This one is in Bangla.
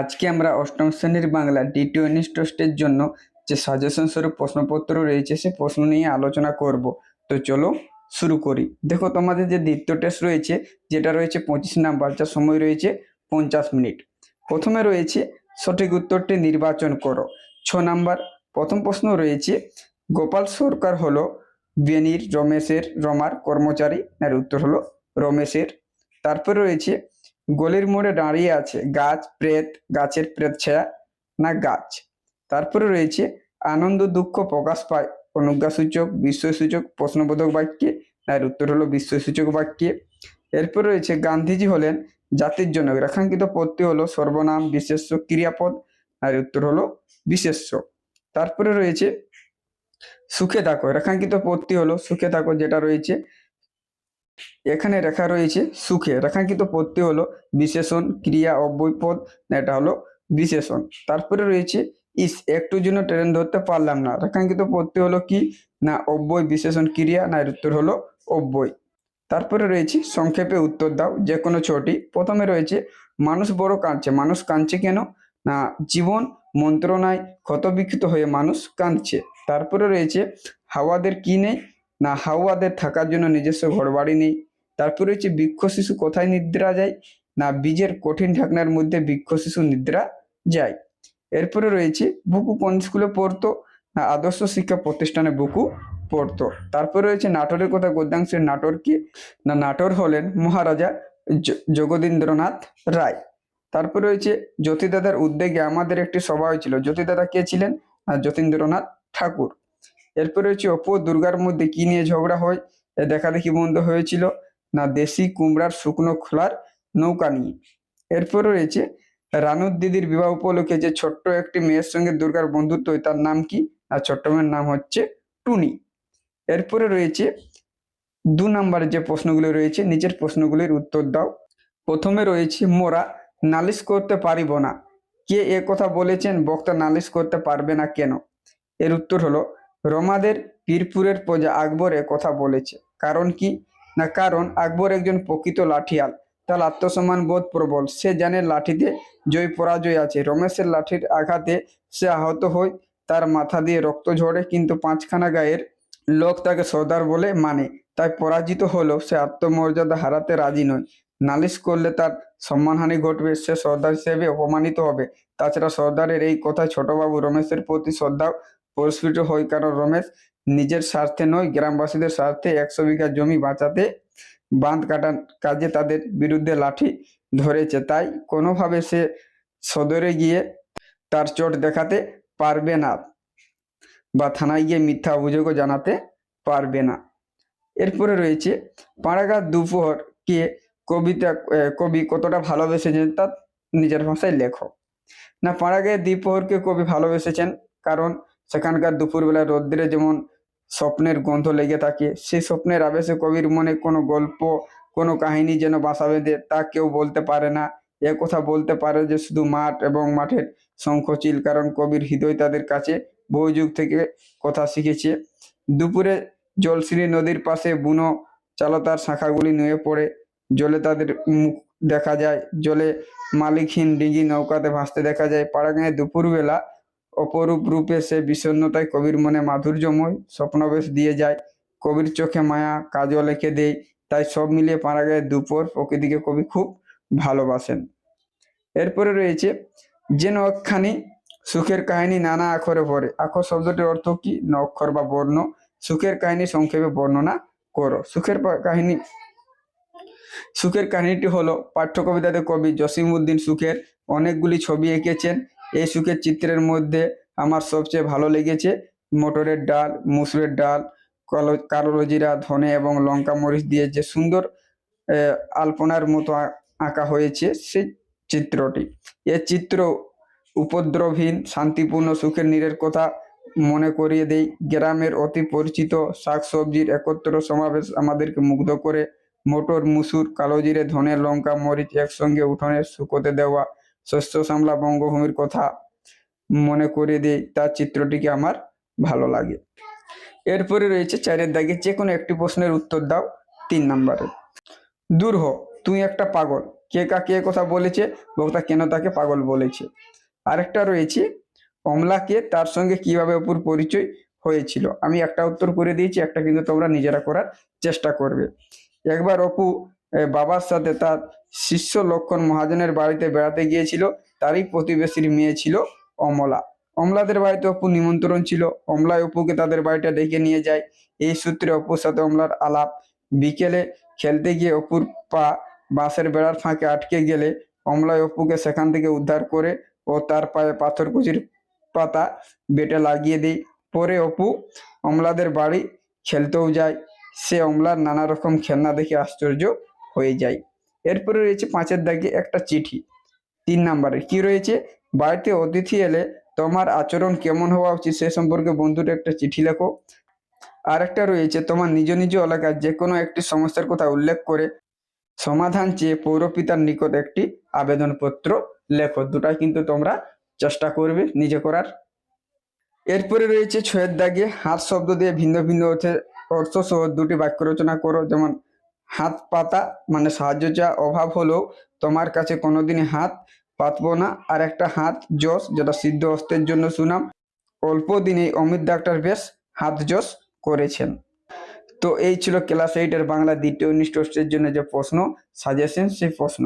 আজকে আমরা অষ্টম শ্রেণির বাংলা দ্বিতীয় ইউনিট টেস্টের জন্য যে সাজেশন স্বরূপ প্রশ্নপত্র রয়েছে, সে প্রশ্ন নিয়ে আলোচনা করব। তো চলো শুরু করি। দেখো তোমাদের যে দ্বিতীয় টেস্ট রয়েছে, যেটা রয়েছে পঁচিশ নাম্বার, যার সময় রয়েছে পঞ্চাশ মিনিট। প্রথমে রয়েছে সঠিক উত্তরটি নির্বাচন করো। ছ নাম্বার, প্রথম প্রশ্ন রয়েছে, গোপাল সরকার হলো বেনির রমেশের রমার কর্মচারী? এর উত্তর হলো রমেশের। তারপরে রয়েছে গলির মোড়ে দাঁড়িয়ে আছে গাছ, প্রেত, গাছের প্রেত ছায়া না গাছ। তারপরে রয়েছে আনন্দ দুঃখ প্রকাশ পায় অনুজ্ঞাসূচক, বিস্ময়সূচক, প্রশ্নবোধক বাক্যে। এর উত্তর হলো বিস্ময়সূচক বাক্যে। এরপর রয়েছে গান্ধীজি হলেন জাতির জনক। রেখাঙ্কিত পদটি হলো সর্বনাম, বিশেষ্য, ক্রিয়াপদ। আর উত্তর হলো বিশেষ্য। তারপরে রয়েছে সুখে থাকো। রেখাঙ্কিত পদটি হলো সুখে থাকো, যেটা রয়েছে এখানে রেখা রয়েছে সুখে। রেখাঙ্কিত পদটি হলো বিশেষণ ক্রিয়া অব্যয় পদ এটা হলো বিশেষণ তারপরে রয়েছে ইস একটু জন্য ট্রেন ধরতে পারলাম না। রেখাঙ্কিত পদটি হলো কি? না, অব্যয় বিশেষণ ক্রিয়া, না এর উত্তর হলো অব্যয়। তারপরে রয়েছে সংক্ষেপে উত্তর দাও যে কোনো ছটি। প্রথমে রয়েছে, মানুষ বড় কাঁদছে। মানুষ কাঁদছে কেন? না, জীবন মন্ত্রণায় ক্ষতবিক্ষত হয়ে মানুষ কাঁদছে। তারপরে রয়েছে, হাওয়াদের কি নেই? না হাওয়াদের থাকার জন্য নিজস্ব ঘরবাড়ি নেই। তারপরে হচ্ছে বৃক্ষ শিশু কোথায় নিদ্রা যায়? না বীজের কঠিন ঢাকনার মধ্যে বৃক্ষ শিশু নিদ্রা যায়? এরপরে রয়েছে বুকু কোন স্কুলে পড়তো? না আদর্শ শিক্ষা প্রতিষ্ঠানে বুকু পড়তো। তারপরে রয়েছে নাটোরের কথা গদ্যাংশের নাটোর কি না নাটোর হলেন মহারাজা জ- যোগদীন্দ্রনাথ রায়। তারপরে রয়েছে জ্যোতিদাদার উদ্যোগে আমাদের একটি সভা হয়েছিল। জ্যোতিদাদা কে ছিলেন? না যতীন্দ্রনাথ ঠাকুর। এরপরে হচ্ছে অপু দুর্গার মধ্যে কি নিয়ে ঝগড়া হয়, এ দেখা দেখি বন্ধ হয়েছিল। না দেশি কুমড়ার শুকনো খোলার নৌকা নিয়ে। এরপরে রয়েছে রানুর দিদির বিবাহ উপলক্ষে যে ছোট্ট একটি মেয়ের সঙ্গে দুর্গার বন্ধুত্ব তার নাম কি? আর ছোট্ট মেয়ের নাম হচ্ছে টুনি। এরপরে রয়েছে দু নম্বরের যে প্রশ্নগুলি রয়েছে, নিচের প্রশ্নগুলির উত্তর দাও। প্রথমে রয়েছে, মোরা নালিশ করতে পারিব না। কে এ কথা বলেছেন, বক্তা নালিশ করতে পারবে না কেন? এর উত্তর হলো রমাদের পীরপুরের প্রজা আকবর এ কথা বলেছে। কারণ কি? না, কারণ আকবর একজন প্রকৃত লাঠিয়াল। তার আত্মসম্মান বোধ প্রবল। সে জানে লাঠিতে জয় পরাজয় আছে। রমেশের লাঠির আঘাতে সে আহত হয়। তার মাথা দিয়ে রক্ত ঝরে, কিন্তু পাঁচখানা গায়ের লোক তাকে সর্দার বলে মানে। তাই পরাজিত হলেও সে আত্মমর্যাদা হারাতে রাজি নয়। নালিশ করলে তার সম্মানহানি ঘটবে। সে সর্দার হিসেবে অপমানিত হবে। তাছাড়া সর্দারের এই কথায় ছোটবাবু রমেশের প্রতি শ্রদ্ধা পুরস্কৃত হয় কারণ রমেশ? নিজের স্বার্থে নয়, গ্রামবাসীদের স্বার্থে একশো বিঘা জমি বাঁচাতে বাঁধ কাটার কাজে তাদের বিরুদ্ধে লাঠি ধরেছে। তাই কোনোভাবে সে সদরে গিয়ে তার চোট দেখাতে পারবে না বা থানায় গিয়ে মিথ্যা অভিযোগও জানাতে পারবে না। এরপরে রয়েছে পাড়াগার দুপুর কে কবিতা কবি কতটা ভালোবেসেছেন তা নিজের ভাষায় লেখো। না, পাড়াগাঁয়ের দ্বীপহরকে কবি ভালোবেসেছেন কারণ সেখানকার দুপুরবেলা রৌদ্রে যেমন স্বপ্নের গন্ধ লেগে থাকে, সেই স্বপ্নের আবেশে কবির মনে কোনো গল্প, কোনো কাহিনী যেন বাসা বেঁধে তা কেউ বলতে পারে না। এ কথা বলতে পারে যে শুধু মাঠ এবং মাঠের শঙ্খচিল, কারণ কবির হৃদয় তাদের কাছে বহু যুগ থেকে কথা শিখেছে। দুপুরে জলশ্রী নদীর পাশে বুনো চালতার শাখাগুলি নুয়ে পড়ে, জলে তাদের মুখ দেখা যায়। জলে মালিকহীন ডিঙি নৌকাতে ভাসতে দেখা যায়। পাড়াগাঁয়ে দুপুরবেলা অপরূপ রূপে সে বিষণ্ণতায় কবির মনে মাধুর্যময় স্বপ্নবেশ দিয়ে যায়। কবির চোখে মায়া, কাজল এঁকে দেয়। তাই সব মিলিয়ে পাড়াগাঁয়ের দুপুর প্রকৃতিকে কবি খুব ভালোবাসেন। এরপরে রয়েছে, যেন একখানি সুখের কাহিনী নানা আখরে ভরে আখর শব্দটির অর্থ কি? অক্ষর বা বর্ণ। সুখের কাহিনী সংক্ষেপে বর্ণনা করো। সুখের কাহিনী সুখের কাহিনীটি হলো পাঠ্য কবিতাতে কবি জসিম উদ্দিন সুখের অনেকগুলি ছবি এঁকেছেন। এই সুখের চিত্রের মধ্যে আমার সবচেয়ে ভালো লেগেছে মটরের ডাল, মুসুরের ডাল, কালো কালো জিরা ধনে এবং লঙ্কা মরিচ দিয়ে যে সুন্দর আলপনার মতো আঁকা হয়েছে সেই চিত্রটি। এ চিত্র উপদ্রবহীন, শান্তিপূর্ণ, সুখের নীড়ের কথা মনে করিয়ে দেই। গ্রামের অতি পরিচিত শাকসবজির একত্র সমাবেশ আমাদেরকে মুগ্ধ করে। মোটর, মুসুর কালো জিরে ধনে, লঙ্কা, মরিচ একসঙ্গে উঠোনে শুকোতে দেওয়া শস্য সামলা বঙ্গভূমির কথা মনে করিয়ে দেই, তার চিত্রটিকে আমার ভালো লাগে। এরপরে রয়েছে চারের দাগে যে কোনো একটি প্রশ্নের উত্তর দাও তিন নম্বরে। দূর হ, তুই একটা পাগল। কে কাকে এ কথা বলেছে, বক্তা কেন তাকে পাগল বলেছে? আরেকটা রয়েছে অমলাকে তার সঙ্গে কীভাবে অপুর পরিচয় হয়েছিল? আমি একটা উত্তর করে দিয়েছি, একটা কিন্তু তোমরা নিজেরা করার চেষ্টা করবে। একবার অপু বাবার সাথে তার শিষ্য লক্ষণ মহাজনের বাড়িতে বেড়াতে গিয়েছিল। তারই প্রতিবেশীর মেয়ে ছিল অমলা। অমলাদের বাড়িতে অপু নিমন্ত্রণ ছিল। অমলায় অপুকে তাদের বাড়িটা ডেকে নিয়ে যায়। এই সূত্রে অপুর সাথে অমলার আলাপ। বিকেলে খেলতে গিয়ে অপুর পা বাঁশের বেড়ার ফাঁকে আটকে গেলে অমলায় অপুকে সেখান থেকে উদ্ধার করে ও তার পায়ে পাথরকুচির পাতা বেটে লাগিয়ে দেয়। পরে অপু অমলাদের বাড়ি খেলতেও যায়। সে অমলার নানা রকম খেলনা দেখে আশ্চর্য হয়ে যায়। এরপরে রয়েছে পাঁচের দাগে একটা চিঠি। তিন নম্বরে, কি রয়েছে? বাড়িতে অতিথি এলে তোমার আচরণ কেমন হওয়া উচিত সে সম্পর্কে বন্ধুটা একটা চিঠি লেখো। আরেকটা রয়েছে, তোমার নিজ নিজ এলাকার যে কোনো একটি সমস্যার কথা উল্লেখ করে সমাধান চেয়ে পৌরপিতার নিকট একটি আবেদনপত্র লেখো। দুটাই কিন্তু তোমরা চেষ্টা করবে নিজে করার। এরপরে রয়েছে ছয়ের দাগে হাত শব্দ দিয়ে ভিন্ন ভিন্ন অর্থ সহ দুটি বাক্য রচনা করো। যেমন হাত পাতা মানে সাহায্য চা অভাব হলেও তোমার কাছে কোনোদিনই হাত পাতবো না। আর একটা হাত জস যেটা সিদ্ধ অস্ত্রের জন্য সুনাম। অল্প দিনেই অমিত ডাক্তার বেশ হাত জস করেছেন। তো এই ছিল ক্লাস এইটের বাংলা দ্বিতীয় নিষ্ঠের জন্য যে প্রশ্ন সাজেশন সেই প্রশ্ন।